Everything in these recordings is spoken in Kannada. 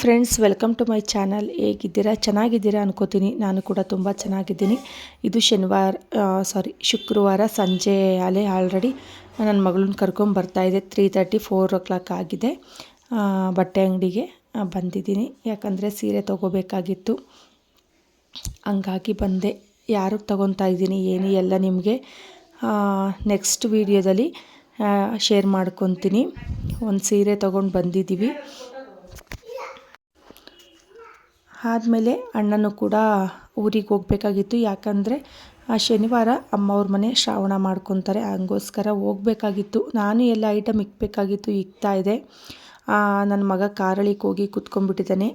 Friends, welcome to my channel. ಹೇಗಿದ್ದೀರಾ? ಚೆನ್ನಾಗಿದ್ದೀರಾ ಅನ್ಕೋತೀನಿ. ನಾನು ಕೂಡ ತುಂಬ ಚೆನ್ನಾಗಿದ್ದೀನಿ. ಇದು ಶನಿವಾರ ಸಾರಿ ಶುಕ್ರವಾರ ಸಂಜೆ ಅಲೆ ಆಲ್ರೆಡಿ ನನ್ನ ಮಗಳನ್ನ ಕರ್ಕೊಂಡು three thirty four o'clock ಆಗಿದೆ. ಬಟ್ಟೆ ಅಂಗಡಿಗೆ ಬಂದಿದ್ದೀನಿ. ಯಾಕಂದರೆ ಸೀರೆ ತೊಗೋಬೇಕಾಗಿತ್ತು. ಹಂಗಾಗಿ ಬಂದೆ. ಯಾರು ತೊಗೊತಾ ಇದ್ದೀನಿ ಏನು ಎಲ್ಲ ನಿಮಗೆ ನೆಕ್ಸ್ಟ್ ವೀಡಿಯೋದಲ್ಲಿ ಶೇರ್ ಮಾಡ್ಕೊತೀನಿ. ಒಂದು ಸೀರೆ ತೊಗೊಂಡು ಬಂದಿದ್ದೀವಿ. ಆದಮೇಲೆ ಅಣ್ಣನೂ ಕೂಡ ಊರಿಗೆ ಹೋಗಬೇಕಾಗಿತ್ತು. ಯಾಕಂದರೆ ಆ ಶನಿವಾರ ಅಮ್ಮವ್ರ ಮನೆ ಶ್ರಾವಣ ಮಾಡ್ಕೊತಾರೆ. ಹಂಗೋಸ್ಕರ ಹೋಗಬೇಕಾಗಿತ್ತು. ನಾನು ಎಲ್ಲ ಐಟಮ್ ಇಕ್ಬೇಕಾಗಿತ್ತು, ಇಕ್ತಾ ಇದೆ ನನ್ನ ಮಗ ಕಾರಳಿಗೆ ಹೋಗಿ ಕುತ್ಕೊಂಡ್ಬಿಟ್ಟಿದ್ದಾನೆ.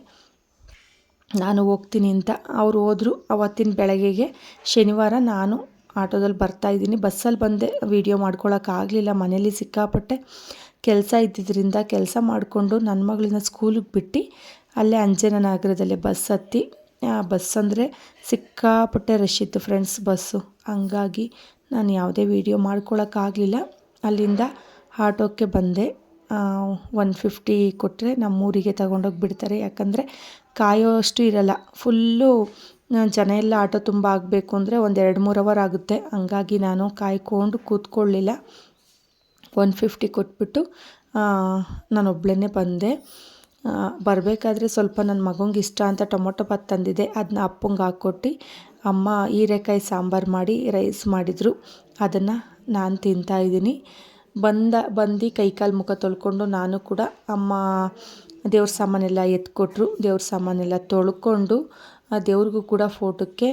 ನಾನು ಹೋಗ್ತೀನಿ ಅಂತ ಅವ್ರು ಹೋದರು. ಅವತ್ತಿನ ಬೆಳಗ್ಗೆಗೆ ಶನಿವಾರ ನಾನು ಆಟೋದಲ್ಲಿ ಬರ್ತಾಯಿದ್ದೀನಿ ಬಸ್ಸಲ್ಲಿ ಬಂದೆ. ವೀಡಿಯೋ ಮಾಡ್ಕೊಳ್ಳೋಕ್ಕಾಗಲಿಲ್ಲ ಮನೇಲಿ ಸಿಕ್ಕಾಪಟ್ಟೆ ಕೆಲಸ ಇದ್ದಿದ್ದರಿಂದ ಕೆಲಸ ಮಾಡಿಕೊಂಡು ನನ್ನ ಮಗಳನ್ನ ಸ್ಕೂಲಿಗೆ ಬಿಟ್ಟು ಅಲ್ಲೇ ಅಂಜನ ನಗರದಲ್ಲೇ ಬಸ್ ಹತ್ತಿ ಬಸ್ ಅಂದರೆ ಸಿಕ್ಕಾಪಟ್ಟೆ ರಶ್ ಇತ್ತು ಫ್ರೆಂಡ್ಸ್ ಬಸ್ಸು ಹಂಗಾಗಿ ನಾನು ಯಾವುದೇ ವೀಡಿಯೋ ಮಾಡ್ಕೊಳಕ್ಕಾಗಲಿಲ್ಲ ಅಲ್ಲಿಂದ ಆಟೋಕ್ಕೆ ಬಂದೆ. ಒನ್ ಫಿಫ್ಟಿ ಕೊಟ್ಟರೆ ನಮ್ಮೂರಿಗೆ ತಗೊಂಡೋಗಿ ಬಿಡ್ತಾರೆ. ಯಾಕಂದರೆ ಕಾಯೋ ಅಷ್ಟು ಇರಲ್ಲ. ಫುಲ್ಲು ಜನ ಎಲ್ಲ ಆಟೋ ತುಂಬ ಆಗಬೇಕು ಅಂದರೆ ಒಂದು ಎರಡು ಮೂರು ಅವರ್ ಆಗುತ್ತೆ. ಹಂಗಾಗಿ ನಾನು ಕಾಯ್ಕೊಂಡು ಕೂತ್ಕೊಳ್ಳಿಲ್ಲ. ಒನ್ ಫಿಫ್ಟಿ ಕೊಟ್ಬಿಟ್ಟು ನಾನೊಬ್ಳೇ ಬಂದೆ. ಬರಬೇಕಾದ್ರೆ ಸ್ವಲ್ಪ ನನ್ನ ಮಗಂಗೆ ಇಷ್ಟ ಅಂತ ಟೊಮೊಟೊ ಬಾತ್ ತಂದಿದ್ದೆ. ಅದನ್ನ ಅಪ್ಪಂಗೆ ಹಾಕ್ಕೊಟ್ಟು ಅಮ್ಮ ಹೀರೆಕಾಯಿ ಸಾಂಬಾರು ಮಾಡಿ ರೈಸ್ ಮಾಡಿದರು. ಅದನ್ನು ನಾನು ತಿಂತಾಯಿದ್ದೀನಿ ಬಂದ, ಬಂದು ಕೈಕಾಲು ಮುಖ ತೊಳ್ಕೊಂಡು ನಾನು ಕೂಡ ಅಮ್ಮ ದೇವ್ರ ಸಾಮಾನೆಲ್ಲ ಎತ್ಕೊಟ್ರು. ದೇವ್ರ ಸಾಮಾನೆಲ್ಲ ತೊಳ್ಕೊಂಡು ದೇವ್ರಿಗೂ ಕೂಡ ಫೋಟೋಕ್ಕೆ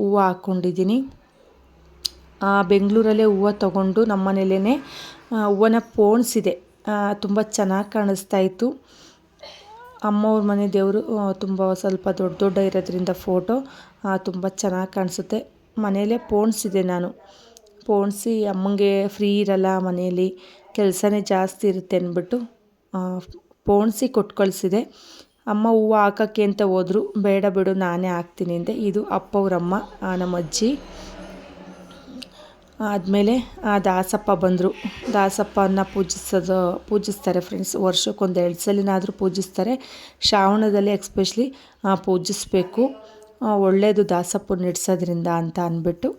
ಹೂವು ಹಾಕ್ಕೊಂಡಿದ್ದೀನಿ ಬೆಂಗಳೂರಲ್ಲೇ ಹೂವು ತೊಗೊಂಡು ನಮ್ಮ ಮನೇಲೇ ಹೂವನ್ನ ಪೋಣಿಸಿದೆ. ತುಂಬ ಚೆನ್ನಾಗಿ ಕಾಣಿಸ್ತಾ ಇತ್ತು. ಅಮ್ಮವ್ರ ಮನೆ ದೇವರು ತುಂಬ ಸ್ವಲ್ಪ ದೊಡ್ಡ ದೊಡ್ಡ ಇರೋದ್ರಿಂದ ಫೋಟೋ ತುಂಬ ಚೆನ್ನಾಗಿ ಕಾಣಿಸುತ್ತೆ. ಮನೆಯಲ್ಲೇ ಪೋಣಿಸಿದೆ ನಾನು. ಪೋಣಿಸಿ ಅಮ್ಮಂಗೆ ಫ್ರೀ ಇರಲ್ಲ ಮನೆಯಲ್ಲಿ, ಕೆಲಸನೇ ಜಾಸ್ತಿ ಇರುತ್ತೆ ಅಂದ್ಬಿಟ್ಟು ಪೋಣಿಸಿ ಕೊಟ್ಟು ಕಳಿಸಿದೆ ಅಮ್ಮ ಹೂವು ಹಾಕೋಕ್ಕೆ ಅಂತ ಹೋದರು, ಬೇಡ ಬಿಡು ನಾನೇ ಹಾಕ್ತೀನಿ ಅಂದೆ. ಇದು ಅಪ್ಪವ್ರಮ್ಮ ನಮ್ಮ ಅಜ್ಜಿ. ಆದಮೇಲೆ ಆ ದಾಸಪ್ಪ ಬಂದರು. ದಾಸಪ್ಪನ ಪೂಜಿಸೋದು, ಪೂಜಿಸ್ತಾರೆ ಫ್ರೆಂಡ್ಸ್ ವರ್ಷಕ್ಕೊಂದು ಎರಡು ಸಲನಾದರೂ ಪೂಜಿಸ್ತಾರೆ. ಶ್ರಾವಣದಲ್ಲಿ ಎಕ್ಸ್ಪೆಷಲಿ ಪೂಜಿಸ್ಬೇಕು. ಒಳ್ಳೆಯದು ದಾಸಪ್ಪನ ಇಡ್ಸೋದ್ರಿಂದ ಅಂತ ಅಂದ್ಬಿಟ್ಟು.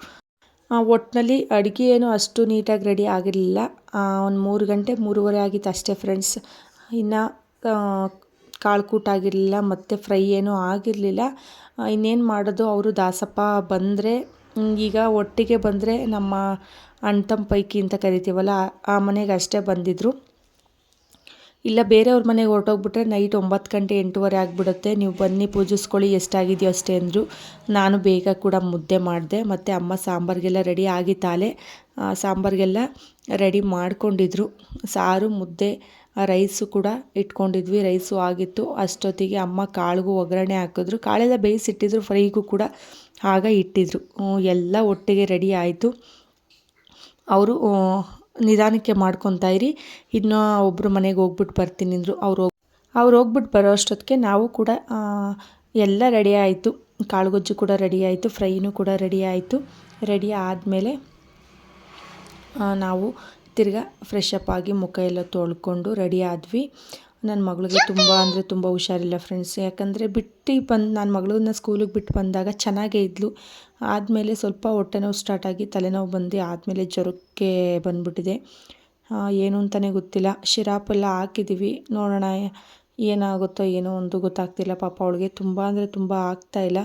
ಒಟ್ಟಿನಲ್ಲಿ ಅಡುಗೆ ಏನು ಅಷ್ಟು ನೀಟಾಗಿ ರೆಡಿ ಆಗಿರಲಿಲ್ಲ. ಒಂದು ಮೂರು ಗಂಟೆ, ಮೂರುವರೆ ಆಗಿತ್ತು ಅಷ್ಟೇ ಫ್ರೆಂಡ್ಸ್ ಇನ್ನು ಕಾಳು ಕೂಟ ಆಗಿರಲಿಲ್ಲ, ಮತ್ತು ಫ್ರೈ ಏನೂ ಆಗಿರಲಿಲ್ಲ. ಇನ್ನೇನು ಮಾಡೋದು? ಅವರು ದಾಸಪ್ಪ ಬಂದರೆ ಈಗ ಒಟ್ಟಿಗೆ ಬಂದರೆ ನಮ್ಮ ಅಣ್ಣ ಪೈಕಿ ಅಂತ ಕರಿತೀವಲ್ಲ, ಆ ಮನೆಗೆ ಅಷ್ಟೇ ಬಂದಿದ್ದರು ಇಲ್ಲ, ಬೇರೆಯವ್ರ ಮನೆಗೆ ಹೊರಟೋಗ್ಬಿಟ್ರೆ ನೈಟ್ ಒಂಬತ್ತು ಗಂಟೆ ಎಂಟೂವರೆ ಆಗಿಬಿಡುತ್ತೆ. ನೀವು ಬನ್ನಿ, ಪೂಜಿಸ್ಕೊಳ್ಳಿ, ಎಷ್ಟಾಗಿದೆಯೋ ಅಷ್ಟೇ ಅಂದರು. ನಾನು ಬೇಗ ಕೂಡ ಮುದ್ದೆ ಮಾಡಿದೆ, ಮತ್ತು ಅಮ್ಮ ಸಾಂಬಾರಿಗೆಲ್ಲ ರೆಡಿ ಆಗಿತ್ತಾಲೆ ಸಾಂಬಾರಿಗೆಲ್ಲ ರೆಡಿ ಮಾಡಿಕೊಂಡಿದ್ರು. ಸಾರು, ಮುದ್ದೆ ರೈಸು ಕೂಡ ಇಟ್ಕೊಂಡಿದ್ವಿ. ರೈಸು ಆಗಿತ್ತು. ಅಷ್ಟೊತ್ತಿಗೆ ಅಮ್ಮ ಕಾಳಿಗೂ ಒಗ್ಗರಣೆ ಹಾಕಿದ್ರು. ಕಾಳೆಲ್ಲ ಬೇಯಿಸಿಟ್ಟಿದ್ರು. ಫ್ರೈಗೂ ಕೂಡ ಆಗ ಇಟ್ಟಿದ್ರು. ಎಲ್ಲ ಒಟ್ಟಿಗೆ ರೆಡಿ ಆಯಿತು. ಅವರು ನಿಧಾನಕ್ಕೆ ಮಾಡ್ಕೊತಾ ಇರಿ. ಇನ್ನು ಒಬ್ಬರು ಮನೆಗೆ ಹೋಗ್ಬಿಟ್ಟು ಬರ್ತೀನಿ ಅಂದರು. ಅವ್ರು ಅವ್ರು ಹೋಗ್ಬಿಟ್ಟು ಬರೋ ಅಷ್ಟೊತ್ತಿಗೆ ನಾವು ಕೂಡ ಎಲ್ಲ ರೆಡಿ ಆಯಿತು. ಕಾಳುಗೊಜ್ಜು ಕೂಡ ರೆಡಿ ಆಯಿತು. ಫ್ರೈನೂ ಕೂಡ ರೆಡಿ ಆಯಿತು. ರೆಡಿ ಆದಮೇಲೆ ನಾವು ತಿರ್ಗಾ ಫ್ರೆಶ್ ಅಪ್ ಆಗಿ ಮುಖ ಎಲ್ಲ ತೊಳ್ಕೊಂಡು ರೆಡಿ ಆದ್ವಿ. ನನ್ನ ಮಗಳಿಗೆ ತುಂಬ ಅಂದರೆ ತುಂಬ ಹುಷಾರಿಲ್ಲ ಫ್ರೆಂಡ್ಸ್ ಯಾಕಂದರೆ ಬಿಟ್ಟು ಬಂದು ನನ್ನ ಮಗಳನ್ನ ಸ್ಕೂಲಿಗೆ ಬಿಟ್ಟು ಬಂದಾಗ ಚೆನ್ನಾಗೇ ಇದ್ಲು. ಆದಮೇಲೆ ಸ್ವಲ್ಪ ಹೊಟ್ಟೆ ನೋವು ಸ್ಟಾರ್ಟಾಗಿ ತಲೆನೋವು ಬಂದು ಆದಮೇಲೆ ಜ್ವರಕ್ಕೆ ಬಂದುಬಿಟ್ಟಿದೆ. ಏನು ಅಂತಲೇ ಗೊತ್ತಿಲ್ಲ. ಶಿರಾಪೆಲ್ಲ ಹಾಕಿದ್ದೀವಿ ನೋಡೋಣ ಏನಾಗುತ್ತೋ ಏನೋ ಒಂದು ಗೊತ್ತಾಗ್ತಿಲ್ಲ. ಪಾಪ ಅವಳಿಗೆ ತುಂಬ ಅಂದರೆ ತುಂಬ ಆಗ್ತಾಯಿಲ್ಲ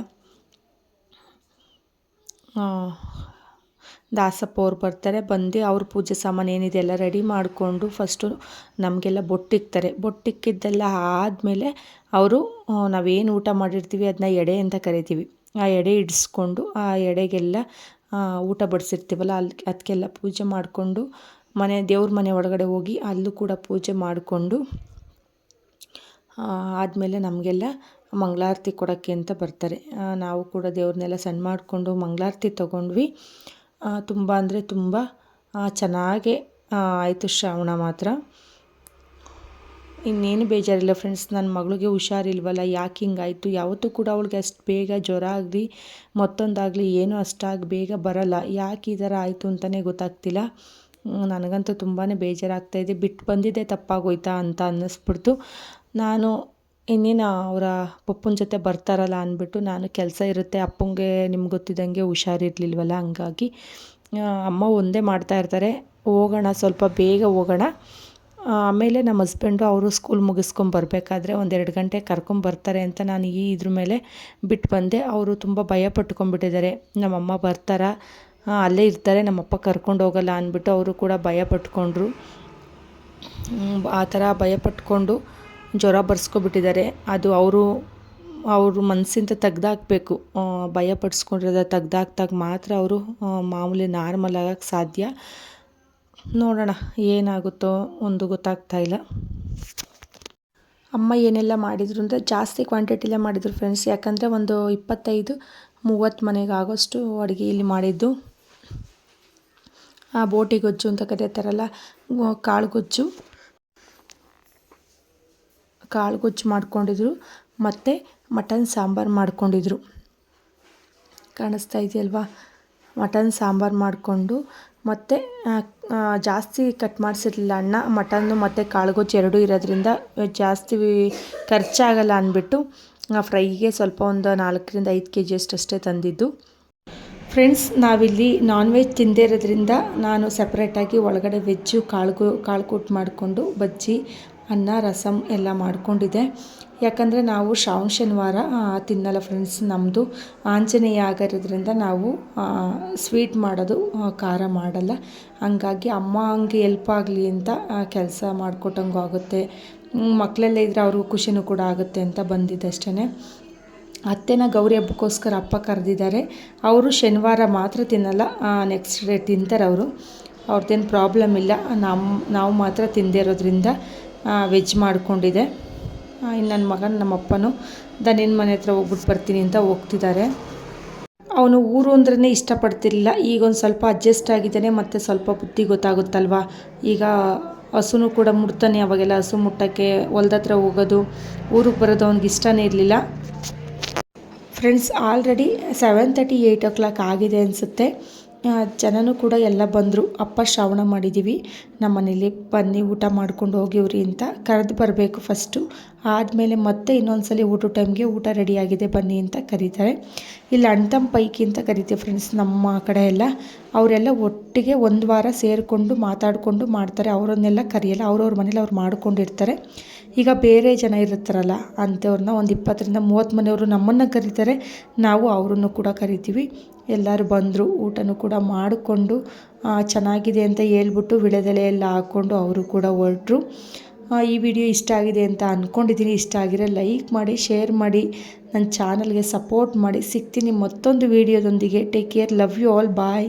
ದಾಸಪ್ಪ ಅವ್ರು ಬರ್ತಾರೆ, ಬಂದು ಅವ್ರ ಪೂಜೆ ಸಾಮಾನು ಏನಿದೆ ಎಲ್ಲ ರೆಡಿ ಮಾಡಿಕೊಂಡು ಫಸ್ಟು ನಮಗೆಲ್ಲ ಬೊಟ್ಟಿಕ್ತಾರೆ. ಬೊಟ್ಟಿಕ್ಕಿದ್ದೆಲ್ಲ ಆದಮೇಲೆ ಅವರು ನಾವೇನು ಊಟ ಮಾಡಿರ್ತೀವಿ ಅದನ್ನ ಎಡೆ ಅಂತ ಕರಿತೀವಿ. ಆ ಎಡೆ ಇಡಿಸ್ಕೊಂಡು ಆ ಎಡೆಗೆಲ್ಲ ಊಟ ಬಡಿಸಿರ್ತೀವಲ್ಲ ಅಲ್ಲಿ ಅದಕ್ಕೆಲ್ಲ ಪೂಜೆ ಮಾಡಿಕೊಂಡು ಮನೆ, ದೇವ್ರ ಮನೆ ಒಳಗಡೆ ಹೋಗಿ ಅಲ್ಲೂ ಕೂಡ ಪೂಜೆ ಮಾಡಿಕೊಂಡು ಆದಮೇಲೆ ನಮಗೆಲ್ಲ ಮಂಗಳಾರತಿ ಕೊಡೋಕ್ಕೆ ಅಂತ ಬರ್ತಾರೆ. ನಾವು ಕೂಡ ದೇವ್ರನ್ನೆಲ್ಲ ಸಣ್ಣ ಮಾಡಿಕೊಂಡು ಮಂಗಳಾರತಿ ತೊಗೊಂಡ್ವಿ. ತುಂಬ ಅಂದರೆ ತುಂಬ ಚೆನ್ನಾಗೆ ಆಯಿತು ಶ್ರಾವಣ ಮಾತ್ರ. ಇನ್ನೇನು ಬೇಜಾರಿಲ್ಲ ಫ್ರೆಂಡ್ಸ್ ನನ್ನ ಮಗಳಿಗೆ ಹುಷಾರಿಲ್ವಲ್ಲ, ಯಾಕೆ ಹಿಂಗಾಯಿತು? ಯಾವತ್ತೂ ಕೂಡ ಅವಳಿಗೆ ಅಷ್ಟು ಬೇಗ ಜ್ವರ ಆಗಲಿ, ಮತ್ತೊಂದಾಗಲಿ ಏನೂ ಅಷ್ಟಾಗಿ ಬೇಗ ಬರಲ್ಲ. ಯಾಕೆ ಈ ಥರ ಆಯಿತು ಅಂತಲೇ ಗೊತ್ತಾಗ್ತಿಲ್ಲ. ನನಗಂತೂ ತುಂಬಾ ಬೇಜಾರಾಗ್ತಾಯಿದೆ ಬಿಟ್ಟು ಬಂದಿದ್ದೆ ತಪ್ಪಾಗೋಯ್ತಾ ಅಂತ ಅನ್ನಿಸ್ಬಿಡ್ತು. ನಾನು ಇನ್ನೇನು ಅವರ ಪಪ್ಪನ ಜೊತೆ ಬರ್ತಾರಲ್ಲ ಅಂದ್ಬಿಟ್ಟು ನಾನು ಕೆಲಸ ಇರುತ್ತೆ, ಅಪ್ಪಂಗೆ ನಿಮ್ಗೆ ಗೊತ್ತಿದ್ದಂಗೆ ಹುಷಾರಿರ್ಲಿಲ್ವಲ್ಲ, ಹಂಗಾಗಿ ಅಮ್ಮ ಒಂದೇ ಮಾಡ್ತಾ ಇರ್ತಾರೆ. ಹೋಗೋಣ, ಸ್ವಲ್ಪ ಬೇಗ ಹೋಗೋಣ. ಆಮೇಲೆ ನಮ್ಮ ಹಸ್ಬೆಂಡು ಅವರು ಸ್ಕೂಲ್ ಮುಗಿಸ್ಕೊಂಡು ಬರಬೇಕಾದ್ರೆ ಒಂದೆರಡು ಗಂಟೆ ಕರ್ಕೊಂಬರ್ತಾರೆ ಅಂತ ನಾನು ಈ ಇದ್ರ ಮೇಲೆ ಬಿಟ್ಟು ಬಂದೆ. ಅವರು ತುಂಬ ಭಯ ಪಟ್ಕೊಂಡ್ಬಿಟ್ಟಿದ್ದಾರೆ. ನಮ್ಮಮ್ಮ ಬರ್ತಾರಾ ಅಲ್ಲೇ ಇರ್ತಾರೆ, ನಮ್ಮಪ್ಪ ಕರ್ಕೊಂಡು ಹೋಗಲ್ಲ ಅಂದ್ಬಿಟ್ಟು ಅವರು ಕೂಡ ಭಯ ಪಟ್ಕೊಂಡ್ರು. ಆ ಥರ ಭಯ ಪಟ್ಕೊಂಡು ಜ್ವರ ಬರ್ಸ್ಕೊಬಿಟ್ಟಿದ್ದಾರೆ. ಅದು ಅವರು ಅವರು ಮನಸ್ಸಿಂದ ತೆಗ್ದಾಕ್ಬೇಕು. ಭಯ ಪಡಿಸ್ಕೊಂಡಿರೋದ ತೆಗ್ದಾಕ್ದಾಗ ಮಾತ್ರ ಅವರು ಮಾಮೂಲಿ ನಾರ್ಮಲ್ ಆಗೋಕ್ಕೆ ಸಾಧ್ಯ. ನೋಡೋಣ ಏನಾಗುತ್ತೋ ಒಂದು ಗೊತ್ತಾಗ್ತಾ ಇಲ್ಲ. ಅಮ್ಮ ಏನೆಲ್ಲ ಮಾಡಿದ್ರು ಅಂದರೆ ಜಾಸ್ತಿ ಕ್ವಾಂಟಿಟಿಲೇ ಮಾಡಿದರು ಫ್ರೆಂಡ್ಸ್ ಯಾಕಂದರೆ ಒಂದು ಇಪ್ಪತ್ತೈದು, ಮೂವತ್ತು ಮನೆಗೆ ಆಗೋಷ್ಟು ಅಡುಗೆ ಇಲ್ಲಿ ಮಾಡಿದ್ದು. ಆ, ಬೋಟಿ ಗೊಜ್ಜು ಅಂತ ಕರೀತಾರಲ್ಲ, ಕಾಳು ಗೊಜ್ಜು. ಕಾಳು ಗೊಜ್ಜು ಮಾಡ್ಕೊಂಡಿದ್ರು, ಮತ್ತು ಮಟನ್ ಸಾಂಬಾರು ಮಾಡ್ಕೊಂಡಿದ್ರು. ಕಾಣಿಸ್ತಾ ಇದೆಯಲ್ವಾ? ಮಟನ್ ಸಾಂಬಾರು ಮಾಡಿಕೊಂಡು, ಮತ್ತು ಜಾಸ್ತಿ ಕಟ್ ಮಾಡಿಸಿರ್ಲಿಲ್ಲ. ಅಣ್ಣ ಮಟನ್ನು, ಮತ್ತು ಕಾಳುಗೊಜ್ಜು ಎರಡೂ ಇರೋದ್ರಿಂದ ಜಾಸ್ತಿ ಖರ್ಚಾಗಲ್ಲ ಅಂದ್ಬಿಟ್ಟು ಫ್ರೈಗೆ ಸ್ವಲ್ಪ ಒಂದು ನಾಲ್ಕರಿಂದ ಐದು ಕೆ ಜಿ ಅಷ್ಟೇ ತಂದಿದ್ದು. ಫ್ರೆಂಡ್ಸ್, ನಾವಿಲ್ಲಿ ನಾನ್ ವೆಜ್ ತಿಂದೇ ಇರೋದ್ರಿಂದ ನಾನು ಸಪ್ರೇಟಾಗಿ ಒಳಗಡೆ ವೆಜ್ಜು ಕಾಳುಗು ಕಾಳು ಕೂಟ್ ಮಾಡಿಕೊಂಡು, ಬಜ್ಜಿ ಅನ್ನ ರಸಮ್ ಎಲ್ಲ ಮಾಡಿಕೊಂಡಿದ್ದೆ ಯಾಕಂದರೆ ನಾವು ಶ್ರಾವಣ, ಶನಿವಾರ ತಿನ್ನಲ್ಲ ಫ್ರೆಂಡ್ಸ್ ನಮ್ಮದು ಆಂಜನೇಯ ಆಗಿರೋದ್ರಿಂದ ನಾವು ಸ್ವೀಟ್ ಮಾಡೋದು ಖಾರ ಮಾಡಲ್ಲ. ಹಂಗಾಗಿ ಅಮ್ಮ ಹಂಗೆ ಎಲ್ಪ್ ಆಗಲಿ ಅಂತ ಕೆಲಸ ಮಾಡಿಕೊಟ್ಟಂಗೂ ಆಗುತ್ತೆ. ಮಕ್ಕಳೆಲ್ಲ ಇದ್ದರೆ ಅವ್ರಿಗೂ ಖುಷಿನೂ ಕೂಡ ಆಗುತ್ತೆ ಅಂತ ಬಂದಿದ್ದೆ ಅಷ್ಟೇ ಅತ್ತೆನ ಗೌರಿ ಹಬ್ಬಕ್ಕೋಸ್ಕರ ಅಪ್ಪ ಕರೆದಿದ್ದಾರೆ. ಅವರು ಶನಿವಾರ ಮಾತ್ರ ತಿನ್ನಲ್ಲ ನೆಕ್ಸ್ಟ್ ಡೇ ತಿಂತಾರೆ ಅವರು. ಅವ್ರದ್ದೇನು ಪ್ರಾಬ್ಲಮ್ ಇಲ್ಲ. ನಮ್ಮ ನಾವು ಮಾತ್ರ ತಿಂದೇ ಇರೋದ್ರಿಂದ ವೆಜ್ ಮಾಡಿಕೊಂಡಿದೆ. ಇನ್ನು ನನ್ನ ಮಗನ ನಮ್ಮಪ್ಪನೂ ದನಿನ ಮನೆ ಹತ್ರ ಹೋಗ್ಬಿಟ್ಟು ಬರ್ತೀನಿ ಅಂತ ಹೋಗ್ತಿದ್ದಾರೆ ಅವನು ಊರು ಅಂದ್ರೇ ಇಷ್ಟಪಡ್ತಿರಲಿಲ್ಲ. ಈಗ ಒಂದು ಸ್ವಲ್ಪ ಅಡ್ಜಸ್ಟ್ ಆಗಿದ್ದಾನೆ, ಮತ್ತು ಸ್ವಲ್ಪ ಬುದ್ಧಿ ಗೊತ್ತಾಗುತ್ತಲ್ವ? ಈಗ ಹಸುನು ಕೂಡ ಮುಟ್ತಾನೆ, ಅವಾಗೆಲ್ಲ ಹಸು ಮುಟ್ಟೋಕ್ಕೆ, ಹೊಲ್ದತ್ರ ಹೋಗೋದು, ಊರಿಗೆ ಬರೋದು ಅವ್ನಿಗೆ ಇಷ್ಟನೇ ಇರಲಿಲ್ಲ. Friends already seven thirty eight o'clock ಆಗಿದೆ ಅನಿಸುತ್ತೆ. ಜನನೂ ಕೂಡ ಎಲ್ಲ ಬಂದರು. ಅಪ್ಪ ಶ್ರಾವಣ ಮಾಡಿದ್ದೀವಿ ನಮ್ಮ ಮನೇಲಿ ಬನ್ನಿ, ಊಟ ಮಾಡ್ಕೊಂಡು ಹೋಗಿವ್ರಿ ಅಂತ ಕರೆದು ಬರಬೇಕು ಫಸ್ಟು ಆದಮೇಲೆ ಮತ್ತೆ ಇನ್ನೊಂದು ಸಲ ಊಟದ ಟೈಮ್ಗೆ ಊಟ ರೆಡಿಯಾಗಿದೆ ಬನ್ನಿ ಅಂತ ಕರೀತಾರೆ. ಇಲ್ಲಿ ಅಣ್ತಮ್ಮ ಪೈಕಿ ಅಂತ ಕರಿತೀವಿ ಫ್ರೆಂಡ್ಸ್ ನಮ್ಮ ಕಡೆ ಎಲ್ಲ. ಅವರೆಲ್ಲ ಒಟ್ಟಿಗೆ ಒಂದು ವಾರ ಸೇರಿಕೊಂಡು ಮಾತಾಡಿಕೊಂಡು ಮಾಡ್ತಾರೆ. ಅವರನ್ನೆಲ್ಲ ಕರೆಯಲ್ಲ, ಅವ್ರವ್ರ ಮನೇಲಿ ಅವ್ರು ಮಾಡ್ಕೊಂಡಿರ್ತಾರೆ. ಈಗ ಬೇರೆ ಜನ ಇರ್ತಾರಲ್ಲ, ಅಂಥವ್ರನ್ನ ಒಂದು ಇಪ್ಪತ್ತರಿಂದ ಮೂವತ್ತು ಮನೆಯವರು ನಮ್ಮನ್ನು ಕರೀತಾರೆ. ನಾವು ಅವರನ್ನು ಕೂಡ ಕರಿತೀವಿ. ಎಲ್ಲರೂ ಬಂದರು, ಊಟನೂ ಕೂಡ ಮಾಡಿಕೊಂಡು ಚೆನ್ನಾಗಿದೆ ಅಂತ ಹೇಳ್ಬಿಟ್ಟು ವಿಳೆದೆಲೆ ಎಲ್ಲ ಹಾಕ್ಕೊಂಡು ಅವರು ಕೂಡ ಹೊರಟ್ರು. ಈ ವಿಡಿಯೋ ಇಷ್ಟ ಆಗಿದೆ ಅಂತ ಅಂದ್ಕೊಂಡಿದ್ದೀನಿ ಇಷ್ಟ ಆಗಿರೋ ಲೈಕ್ ಮಾಡಿ, ಶೇರ್ ಮಾಡಿ ನನ್ನ ಚಾನಲ್ಗೆ ಸಪೋರ್ಟ್ ಮಾಡಿ. ಸಿಗ್ತೀನಿ ಮತ್ತೊಂದು ವಿಡಿಯೋದೊಂದಿಗೆ. Take care. Love you all. Bye.